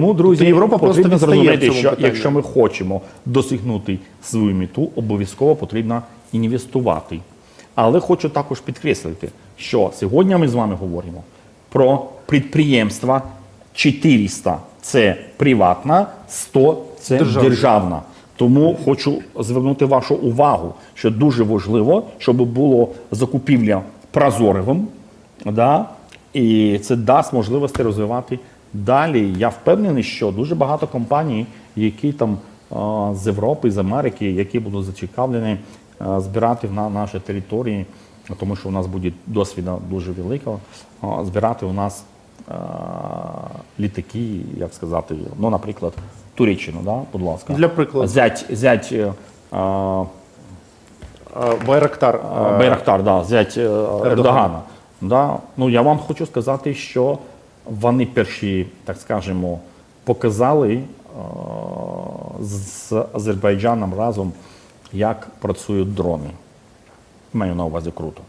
Тому, друзі, Тобто Європа просто зрозуміти, цьому що якщо ми хочемо досягнути свою мету, обов'язково потрібно інвестувати. Але хочу також підкреслити, що сьогодні ми з вами говоримо про підприємства 400 – це приватна, 100 – це Державна. державна. Тому хочу звернути вашу увагу, що дуже важливо, щоб було закупівля прозоровим, да? і це дасть можливості розвивати далі. Я впевнений, що дуже багато компаній, які там з Європи, з Америки, які будуть зацікавлені збирати на нашій території, тому що у нас буде досвіду дуже великого, збирати у нас літаки, як сказати, ну, наприклад, Туреччину, да? будь ласка. Для прикладу. Зять, зять е, Байрактар. а, е, Байрактар, да, зять е, Ердогана. Да. Ну, я вам хочу сказати, що вони перші, так скажемо, показали е, з Азербайджаном разом, як працюють дрони. Маю на увазі круто.